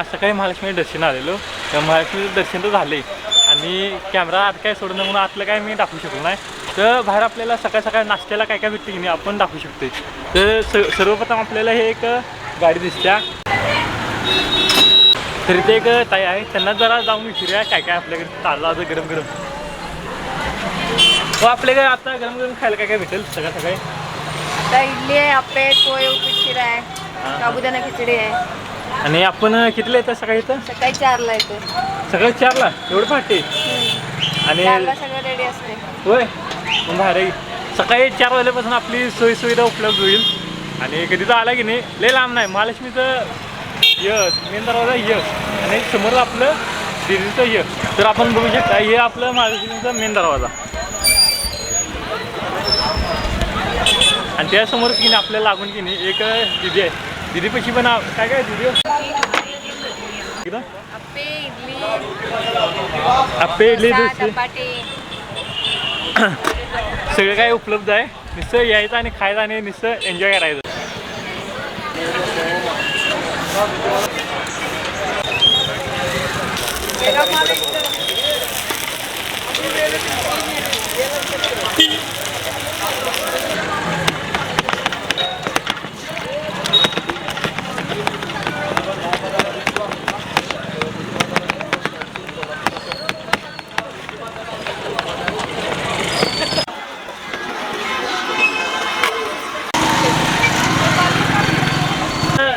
आज सकाळी महालक्ष्मी दर्शन आलेलो. त्या महालक्ष्मीचं दर्शन तर झाले आणि कॅमेरा आत काय सोडणं म्हणून आतलं काय मी दाखवू शकलो नाही. तर बाहेर आपल्याला सकाळ सकाळ नाश्त्याला काय काय भेटते की नाही आपण दाखवू शकतो तर स सर्वप्रथम आपल्याला हे एक गाडी दिसत्या. तर इथे एक ताई आहे. त्यांना जरा जाऊन विचारूया काय काय आपल्याकडे ताजं ताजं गरम गरम. हो आपल्याकडे आता गरम गरम खायला काय काय भेटेल सगळ्या सकाळी? आता इडली आहे आहेत, पोहे उपीट शिरा आहे साबुदाणा खिचडी आहे. आणि आपण कितीला येतं सकाळी इथं? सकाळी चारला येते सगळं चारला? एवढं पहाटे? आणि चारला सगळं रेडी असते होय? मग भारी. सकाळी चार वाजल्यापासून आपली सोयी सुविधा उपलब्ध होईल. आणि कधी तर आला की नाही लय लांब नाही. महालक्ष्मीचं य मेन दरवाजा य आणि समोर आपलं दिल्लीचं य तर आपण बघू शकता हे आपलं महालक्ष्मीचं मेन दरवाजा. आणि त्यासमोर की नाही आपल्याला लागून की नाही एक दिदी आहे. दिदीपाशी पण आ- काय काय दिदी? आप्पे इडली. सगळं काय उपलब्ध आहे? नुसतं यायचं आणि खायचं आणि नुसतं एन्जॉय करायचं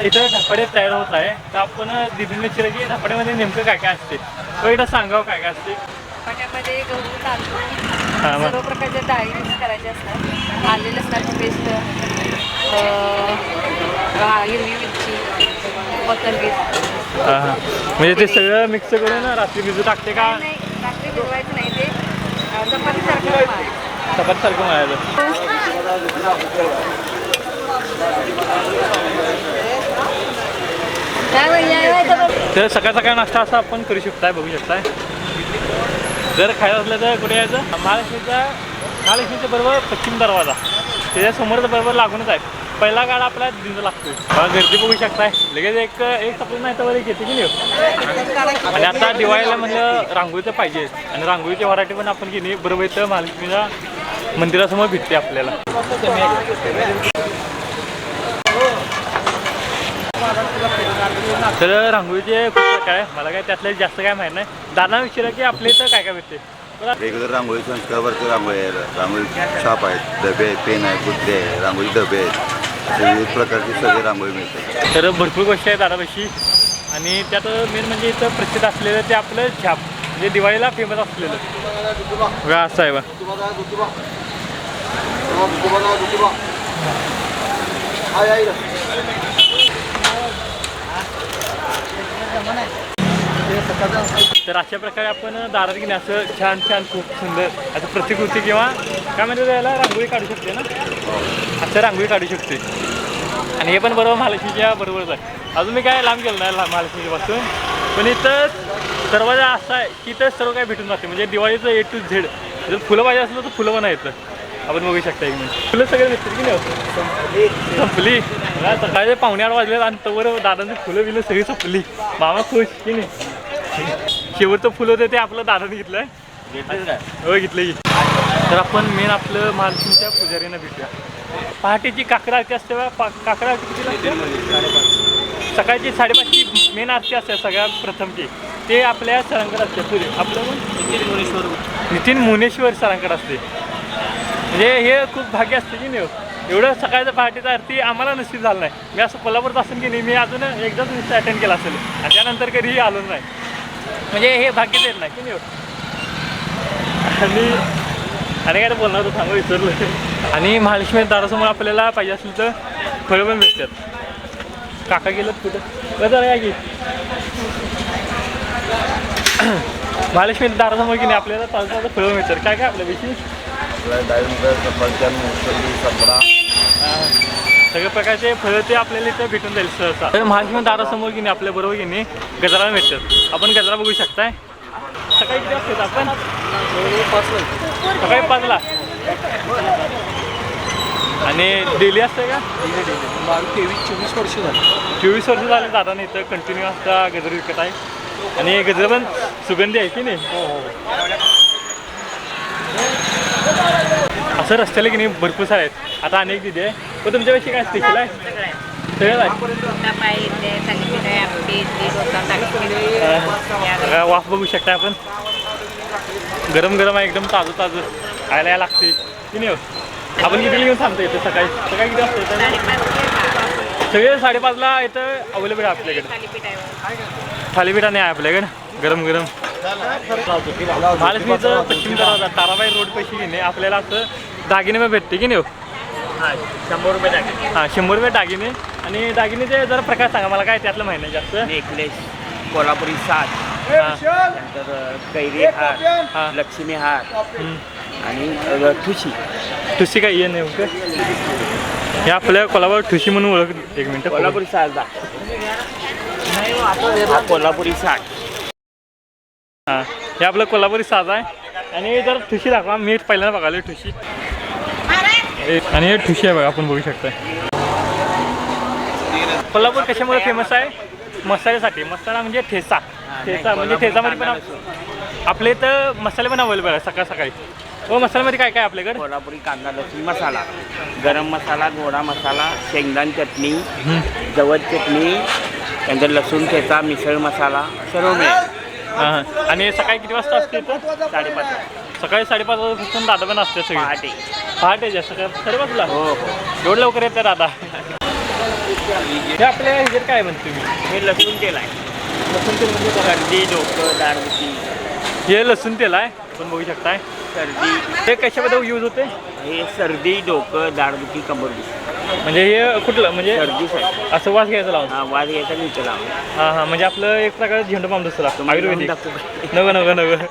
इथं धपाडे तयार होत आहे तर आपण दिदीने विचारलं की धपाड्यामध्ये नेमकं काय काय असते? तो एकदा सांगावं काय काय असते? धपाट्यामध्ये गहू तांदूळ हा, मग. सर्व प्रकारच्या डाळी मिक्स करायच्या असतात. आले लसणाची पेस्ट हिरवी मिरची कोथिंबीर हा, हा. म्हणजे ते सगळं मिक्स करून रात्री भिजू टाकते का? नाही रात्री भिजवायचं नाही ते. अं, चपातीसारखं चपात सारखं म्हणायचं काय म्हणजे तर सकाळ सकाळ नाश्ता असा आपण करू शकताय बघू शकताय. जर खायचं असलं तर कुठे यायचं? महालक्ष्मीचा महालक्ष्मीच्या बरोबर पश्चिम दरवाजा. त्याच्यासमोरच बरोबर लागूनच आहे. पहिला गाड आपला दिंद लागतो गर्दी बघू शकताय. लगेच एक एक सपलं नाही तर घेते की नाही? आणि आता दिवाळीला म्हणलं रांगोळीचं पाहिजे. आणि रांगोळीची व्हरायटी पण आपण घेणे. नाही बरोबर इथं महालक्ष्मीच्या मंदिरासमोर भेटते आपल्याला. तर रांगोळीचे खूप प्रकार आहे मला काय त्यातले जास्त काय माहीत नाही. दादा विचारा की आपल्या इथं काय काय भेटते रेग्युलर रांगोळी संस्कारवरती रांगोळी आहे रांगोळी छाप आहेत. डबे आहेत पेन आहेत बुद्धी आहे रांगोळी डबे आहेत. असे विविध प्रकारची सगळी रांगोळी मिळते तर भरपूर गोष्टी आहेत दादापाशी. आणि त्यात मेन म्हणजे इथं प्रसिद्ध असलेलं ते आपलं छाप. म्हणजे दिवाळीला फेमस असलेलं. बघा असं आहे बा तर अशा प्रकारे आपण दारात घेणे असं छान छान खूप सुंदर असं प्रतिकृती किंवा काय म्हणते त्याला? रांगोळी काढू शकते ना? असं रांगोळी काढू शकते आणि हे पण बरोबर महालक्ष्मीच्या बरोबरच आहे. अजून मी काय लांब गेलो नाही महालक्ष्मीपासून. पण इथं दरवाजा असा आहे की इथं सर्व काय भेटून जाते. म्हणजे दिवाळीचं ए टू झेड जर फुलं पाहिजे असलं तर फुलं पण येतं आपण बघू शकता एक मिनिट फुलं सगळे भेटतील की नाही संपली. बघा, सकाळचे पावणे आठ वाजले आणि तवर दादांची फुलं बिलं सगळी संपली. मामा खुश की नाही? शेवटचं फुलं होतं ते आपलं दादाने घेतलंय. हो घेतलं की. तर आपण मेन आपलं महालक्ष्मीच्या पुजारीनं भेटूया. पहाटेची काकडा आरती असते बा पा काकडा आरती किती लागते सकाळची साडेपाचची मेन आरती असते सगळ्यात प्रथमची ते. आपल्या सरांकडे असते. पुढे आपलं? नितीन मुनेश्वर. नितीन मुनेश्वर सरांकडे असते. म्हणजे हे खूप भाग्य असते की नाही हो. एवढं सकाळचं पहाटेचा आरती आम्हाला नसीब झालं नाही. मी असं कोल्हापूरत असून की नाही मी अजून एकदाच नुसतं अटेंड केला असेल. आणि त्यानंतर कधीही आलो नाही. म्हणजे हे भाग्य देत नाही की नाही हो. आणि अरे काय बोलणार होतं सांगू विसरलो आणि महालक्ष्मी दारासमोर आपल्याला पाहिजे असेल तर फळं पण भेटतात. काका गेलं कुठं? बरं जरा की. महालक्ष्मी दारासमोर की नाही आपल्याला ताजं ताजं फळं मिळतात. काय काय आपल्या विशेष? सगळ्या प्रकारचे फळं ते आपल्याला इथं भेटून जाईल सहसा. तर महालक्ष्मी दारासमोर घेणे आपल्या बरोबर घेणे गजरा भेटतात. आपण गजरा बघू शकताय. सकाळी किती असतात आपण? सकाळी पाचला. आणि डेली असते का? बावीस तेवीस चोवीस वर्ष झाली चोवीस वर्ष झाले दादा इथं कंटिन्यू असता गजर विकत आहे. आणि गजर पण सुगंधी आहे की नाही? असं रस्त्याला की नाही भरपूर सारे आहेत. आता अनेक दिदी आहे. पण तुमच्यापेक्षा काय स्पेशल आहे? सगळं आहे वाफ बघू शकता आपण. गरम गरम आहे एकदम ताजं ताजं. खायला यायला लागते. की नाही हो? आपण किती घेऊन थांबतो इथं सकाळी? सकाळी किती असतं? सगळे साडेपाचला इथं अवेलेबल आहे आपल्याकडे. थालीपीठ आणि आहे आपल्याकडे. गरम गरम. महालक्ष्मीचं पश्चिम दरवाजा ताराबाई रोड पैसे घेणे आपल्याला असं दागिने मग भेटते की नाही हो? शंभर रुपये टाकेल हां शंभर रुपये दागिने. आणि दागिनेचे जरा प्रकार सांगा मला काय त्यातलं माहिती नाही जास्त. नेकलेस कोल्हापुरी साज हां नंतर कैरी हा. हार लक्ष्मी हार. आणि ठुशी. ठुशी काय ये नेमकं? हे आपल्या कोल्हापूर ठुशी म्हणून ओळख एक मिनटं. कोल्हापुरी साज दाखव. हा कोल्हापुरी साज. हां हे आपलं कोल्हापुरी साज आहे. आणि जर ठुशी दाखवा मी पहिल्यांदा बघालो ठुशी. आणि हे ठुशी आहे बघा आपण बघू शकता कोल्हापूर कशामुळे फेमस आहे? मसाल्यासाठी. मसाला म्हणजे ठेचा. ठेचा म्हणजे ठेचामध्ये पण आप- आपल्या इथं मसाले पण अवेलेबल आहे सकाळ सकाळी. हो मसाल्यामध्ये काय काय आपल्याकडे? कोल्हापुरी कांदा लसूण मसाला गरम मसाला गोडा मसाला शेंगदाण चटणी जवळ चटणी त्यानंतर लसूण ठेचा मिसळ मसाला सर्व मिळेल. हां आणि सकाळी किती वाजता असते इथं? साडेपाच सकाळी साडेपाच वाजतापासून दादा पण असते सगळे. पहाटे. पहाटे जास्त साडेपाचला हो हो. एवढं लवकर येतं दादा. हे आपल्या ह्याच्यात काय म्हणते मी हे लसूण तेल आहे. लसूण तेल म्हणजे सर्दी डोकं दाढदुखी. हे लसूण तेल आहे? आपण बघू शकताय. सर्दी. हे कशामध्ये यूज होते? हे सर्दी डोकं दाढदुखी कंबरदुखी. म्हणजे हे कुठलं? म्हणजे असं वास घ्यायचं लावून? हा वाज घ्यायचा आणि इथं लावा हां हां म्हणजे आपलं एक प्रकारचं झेंडू पाम दुसरं लागतं आयुर्वेदिक. दाखवू का? नवं नवं नवं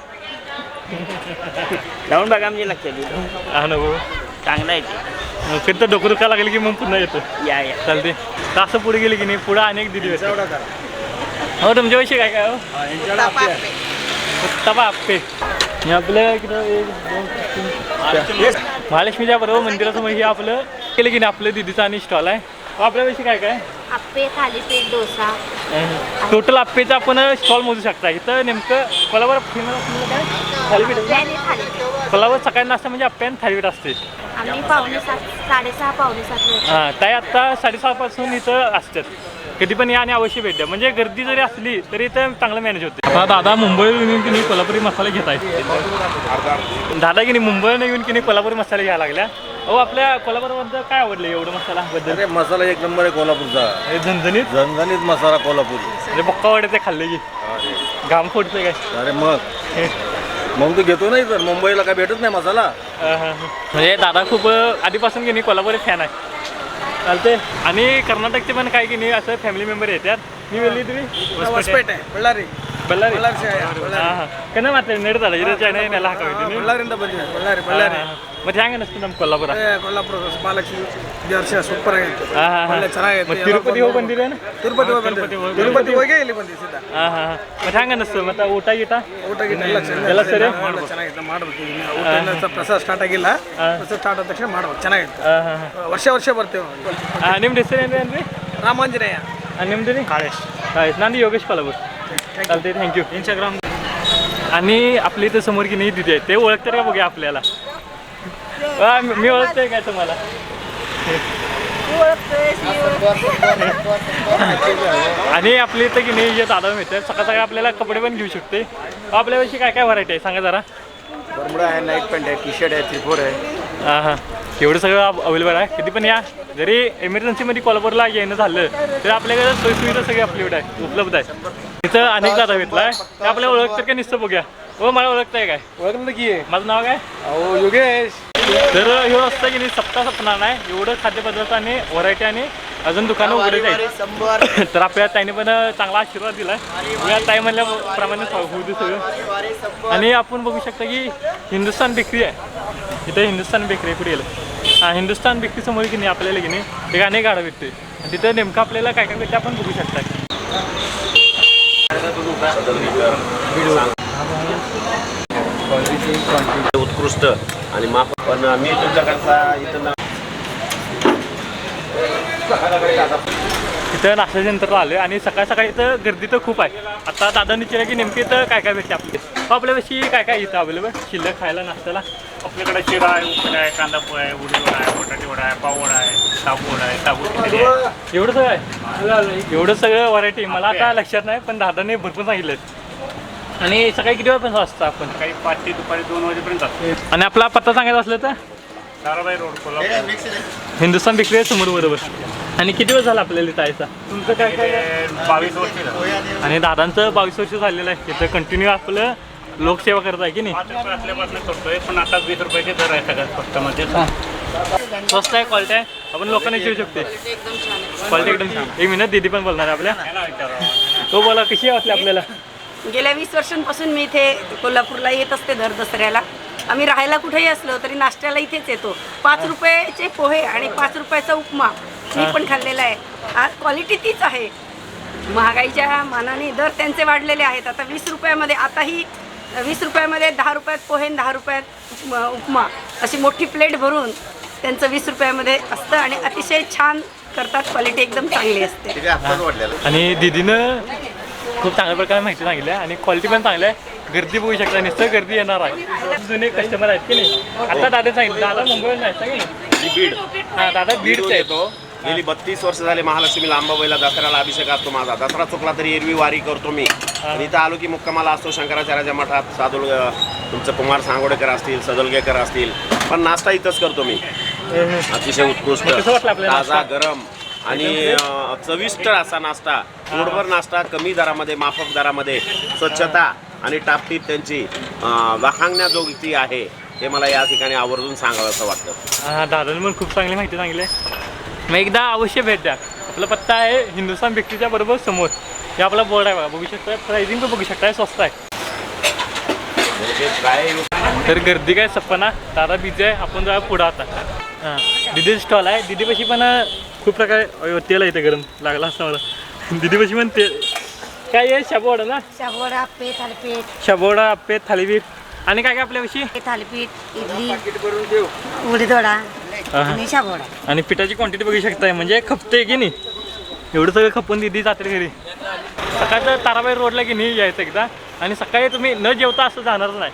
लावून बघा म्हणजे लक्षात येईल. हा नवं चांगला आहे ते. कधी तर डोकं दुखा लागलं की मग पुन्हा येतं. या या. चालते तर असं पुढे गेले की नाही? पुढं अनेक दिदी येतात हो तुमच्याविषयी काय काय हो? उत्तापा आप्पे हे आपलं इकडं एक दोन तीन चार. महालक्ष्मीच्या बरोबर मंदिरासमोर हे आपलं केलं की नाही आपलं दिदीचं आणि स्टॉल आहे? आपल्याविषयी काय काय? आप्पे थालीपीठ डोसा. टोटल आप्पेचं आपण स्टॉल मोजू शकता. इथं नेमकं कोल्हापूर फेमस असलेलं काय थालीपीठ आणि थालीपीठ. कोल्हापूर सकाळी नाश्ता म्हणजे आप्पे आणि थालीपीठ असते आम्ही पावणे सात साडेसहा पावणे सात हां ताई आत्ता साडेसहापासून इथं असतात. कधी पण या आणि अवश्य भेट द्या. म्हणजे गर्दी जरी असली तरी इथं चांगलं मॅनेज होते. आता दादा मुंबईवरून येऊन की नाही कोल्हापुरी मसाले घेत आहेत दादा की नाही मुंबईवरून येऊन की नाही कोल्हापुरी मसाले घ्यायला लागल्या? अहो आपल्या कोल्हापूरबद्दल काय आवडलं एवढं मसाला बद्दल? अरे मसाला एक नंबर आहे कोल्हापूरचा. हे झणझणीत? झणझणीत मसाला कोल्हापुरी. म्हणजे पक्का वाटते खाल्ले की. घाम फोडते काय? अरे मग? मग तू घेतो नाही तर? मुंबईला काय भेटत नाही मसाला? हा, हा, हा. म्हणजे दादा खूप आधीपासून की नाही कोल्हापुरी फॅन आहे. चालते आणि कर्नाटकचे पण काय की नाही असं फॅमिली मेंबर येतात. ನೀವು ಎಲ್ಲಿದ್ರಿ ಹೊಸಪೇಟೆ ಬಳ್ಳಾರಿ. ಬಳ್ಳಾರಿ? ಕನ್ನಡ ಮಾತಾಡಿ ನಡ್ದಲ್ಲ ಇರೋ ಜನ ಏನೆಲ್ಲ ಹಾಕಿದ್ವಿ ನೀವು? ಬಳ್ಳಾರಿಂದ ಬಂದಿವಿ ಬಳ್ಳಾರಿ ಬಳ್ಳಾರಿ. ಮತ್ತೆ ಹೆಂಗ ಅನಿಸ್ತು ನಮ್ಮ ಕೊಲ್ಲಾಪುರ ಕೊಲ್ಲಾಪುರ ಮಹಾಲಕ್ಷ್ಮಿ ದೇವರ್ಷ ಸೂಪರ್ ಆಗಿತ್ತು. ಒಳ್ಳೆ ಚೆನ್ನಾಗಿತ್ತು ಮತ್ತೆ ತಿರುಪತಿ ಹೋಗಿ ಬಂದಿರೇನು ತಿರುಪತಿ ಹೋಗಿ ತಿರುಪತಿ ಹೋಗಿ ತಿರುಪತಿ ಹೋಗಿ ಇಲ್ಲಿ ಬಂದಿವಿ ಸಿದ್ಧ ಮತ್ತೆ ಹೆಂಗ ಅನಿಸ್ತು ಮತ್ತೆ ಊಟ ಗೀಟ? ಊಟ ಗೀಟ ಎಲ್ಲ ಎಲ್ಲ ಸರಿ? ಚೆನ್ನಾಗಿತ್ತು ಮಾಡ್ಬೇಕು ಊಟ ಎಲ್ಲ ಪ್ರಸಾದ ಸ್ಟಾರ್ಟ್ ಆಗಿಲ್ಲ. ಪ್ರಸಾದ ಸ್ಟಾರ್ಟ್ ಆದ ತಕ್ಷಣ ಮಾಡ್ಬೇಕು ಚೆನ್ನಾಗಿತ್ತು ವರ್ಷ ವರ್ಷ ಬರ್ತೇವೆ. ನಿಮ್ದು ಹೆಸರು ಏನ್ರಿ ರಾಮಾಂಜನೇಯ. आणि नेम तुम्ही काळेश. काळेश. ना योगेश पालापूर चालते थँक्यू इंस्टाग्राम आणि आपल्या इथे समोर की नाही तिथे ते ओळखतात का बघूया आपल्याला? मी ओळखतोय काय तुम्हाला? आणि आपल्या इथं की नाही जे दादा मिळतात सकाळ सकाळ आपल्याला कपडे पण घेऊ शकते. आपल्याविषयी काय काय व्हरायटी आहे? सांगा जरा. आहे नाईट पॅन्ट आहे टी शर्ट आहे त्रिफोर आहे. हां हां. एवढं सगळं अवेलेबल आहे. कधी पण या. जरी एमर्जन्सीमध्ये कोल्हापूरला येणं झालं तर आपल्याकडे सोयीसुविधा सगळी आपल्याकडे आहे उपलब्ध आहे. तिथं अनेक दादा भेटला आहे ते आपल्याला ओळखतात का नुसतं बघूया. हो मला ओळखताय काय? ओळखलं की. माझं नाव काय? अहो योगेश. तर हे असतं की नाही सप्ताह सपणार नाही. एवढं खाद्यपदार्थ आणि व्हरायटी आणि अजून दुकानं उघडत आहेत. तर आपल्या ताईने पण चांगला आशीर्वाद दिलाय. या ताई म्हणल्याप्रमाणे होऊ दे सगळं. आणि आपण बघू शकता की हिंदुस्थान बेकरी आहे. इथं हिंदुस्थान बेकरी आहे कुठे गेलं. हां हिंदुस्थान बेकरी समोर की नाही आपल्याला की नाही एक अनेक गाडं भेटते आणि तिथं नेमकं आपल्याला काय काय भेटते आपण बघू शकता. उत्कृष्ट. आणि माप पण मी तुमच्याकडचा इथं इथं नाश्ता सेंटरला आलो आणि सकाळ सकाळी इथं गर्दी तर खूप आहे. आता दादांनी विचारलं की नेमकी इथं काय काय भेटते आपले हो, आपल्यापाशी काय काय इथं अवेलेबल शिल्लक खायला नाश्त्याला? आपल्याकडे शिरा आहे उपडा आहे कांदा पोळा आहे उडी वडा आहे बटाटे वडा आहे पाव वडा आहे साबू वडा आहे साबू खिचडी आहे. एवढं सगळं आहे? एवढं सगळं व्हरायटी मला आता लक्षात नाही पण दादाने भरपूर सांगितलं. आणि सकाळी किती वाजता असतं आपण? काही पाच ते दुपारी दोन वाजेपर्यंत असते. आणि आपला पत्ता सांगायचा असलं तर? ताराबाई रोड कोल्हापूर. हिंदुस्थान बेकरी आहे. समोर बरोबर आणि किती वेळ झाला आपल्याला इथं यायचा तुमचं काय काय बावीस वर्ष झालं. आणि दादांचं बावीस वर्ष झालेलं आहे. इथं कंटिन्यू आपलं लोकसेवा करत आहे की नाही? पाच रुपये असल्यापासून करतोय पण आता वीस रुपयाचे दर आहे सगळ्यात स्वस्तामध्ये स्वस्त आहे क्वालिटी आहे. आपण लोकांना विचारू शकते. क्वालिटी एकदम छान एक मिनिट दीदी पण बोलणार आहे आपल्या. तो बोला कशी वाटली आपल्याला? गेल्या वीस वर्षांपासून मी इथे कोल्हापूरला येत असते दर दसऱ्याला. आम्ही राहायला कुठेही असलो तरी नाश्त्याला इथेच येतो. पाच रुपयाचे पोहे आणि पाच रुपयाचा उपमा. मी पण खाल्लेला आहे. आज क्वालिटी तीच आहे. महागाईच्या मानाने दर त्यांचे वाढलेले आहेत. आता वीस रुपयामध्ये आताही वीस रुपयामध्ये दहा रुपयात पोहे दहा रुपयात उपमा उपमा. अशी मोठी प्लेट भरून त्यांचं वीस रुपयामध्ये असतं आणि अतिशय छान करतात. क्वालिटी एकदम चांगली असते. आणि दीदीनं खूप चांगल्या प्रकारे माहिती सांगितली आहे आणि क्वालिटी पण चांगली आहे. गर्दी बघू शकता नुसतं गर्दी येणार आहे. जुने कस्टमर आहेत की नाही? आता दादा सांगितलं दादा मुंबईला नाही का की नाही? बीड. हां दादा बीडचे येतो. गेली बत्तीस वर्ष झाले महालक्ष्मी लांबाबाईला दसऱ्याला अभिषेक असतो माझा. दसरा चुकला तरी एरवी वारी करतो मी. आणि इथं आलो की मुक्कामाला असतो शंकराचार्याच्या मठात. सादुल तुमचं कुमार सांगोडेकर असतील सदुलगेकर असतील. पण नाश्ता इथंच करतो मी. अतिशय उत्कृष्ट ताजा? गरम आणि चविष्ट असा नाश्ता. पोटभर नाश्ता कमी दरामध्ये माफक दरामध्ये स्वच्छता आणि टापटीप त्यांची अं, वाखाणण्याजोगती आहे हे मला या ठिकाणी आवर्जून सांगावं असं वाटतं. दादाने पण खूप चांगली माहिती सांगितली. मग एकदा अवश्य भेट द्या. आपला पत्ता आहे हिंदुस्थान बेकरीच्या बरोबर समोर. हे आपला बोर्ड आहे बघा. बघू शकता प्राइसिंग पण बघू शकता स्वस्त आहे. तर गर्दी काय सप्पना दादा बिझी आहे आपण जरा पुढं आता. हां दिदी स्टॉल आहे. दिदीपाशी पण खूप प्रकारे तेल आहे इथे गरम लागला असं मला. दिदीपाशी पण तेल. काय आहे? शाबूवाडा ना? शाबोडा आप्पे थालीपीठ. शाबूवाडा आप्पे थालीपीठ. आणि काय काय आपल्यापाशी थालीपीठ इडली. उडीदोडा आणि शाबोडा आणि पिठाची क्वांटिटी बघू शकताय म्हणजे खपते की नाही? एवढं सगळं खपून दिदी जाते घरी. सकाळचं ताराबाई रोडला की नाही यायचं एकदा? आणि सकाळी तुम्ही न जेवता असं जाणारच नाही.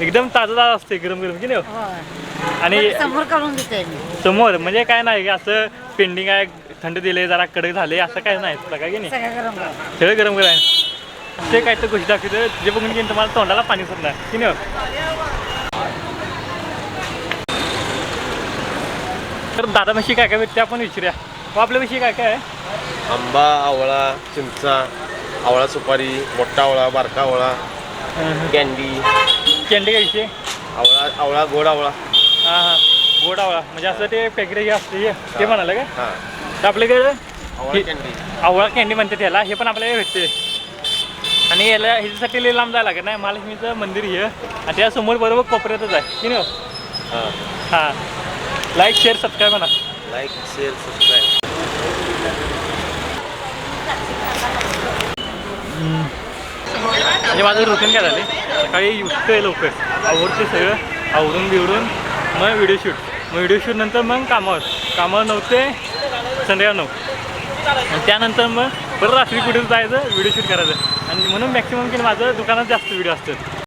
एकदम ताजं ताजं असते गरम गरम की नाही हो? आणि समोर काढून देते. मी समोर म्हणजे काय नाही की असं पेंडिंग आहे थंड दिले जरा कडक झाले असं काय नाही सगळं की नाही. सगळं गरम करा. सगळं गरम गरम आहे. ते काय तर गोष्टी दाखवतं जे बघून की तुम्हाला तोंडाला पाणी सुटणार की नाही हो? तर दादापाशी काय काय भेटते आपण विचारूया. व आपल्यापाशी काय काय आहे? आंबा आवळा चिंचा आवळा सुपारी मोठा आवळा बारका आवळा कॅन्डी. कॅन्डी काय विषय? आवळा आवळा गोड आवळा. हां हां. गोड आवळा म्हणजे असं ते पॅकेट असते ते म्हणाले का? हां. तर आपल्याकडे आवळा हे- कॅन्डी आवळा कॅन्डी म्हणते त्याला. हे पण आपल्याला भेटते. आणि याला ह्याच्यासाठी लई लांब जायला लागत नाही महालक्ष्मीचं मंदिर हे. आणि त्यासमोर बरोबर कोपऱ्यातच आहे. की नाही हो? हां. लाईक शेअर सबस्क्राईब म्हणा. लाईक शेअर सबस्क्राईब म्हणजे माझं रुटीन काय झाले सकाळी उठतोय लवकर. आवडते सगळं. आवरून बिवरून मग व्हिडिओ शूट मग व्हिडिओ शूट नंतर मग कामावर कामावर नऊ ते संध्याकाळ नऊ. आणि त्यानंतर मग परत रात्री कुठे जायचं व्हिडिओ शूट करायचं. आणि म्हणून मॅक्सिमम की माझं दुकानात जास्त व्हिडिओ असतात.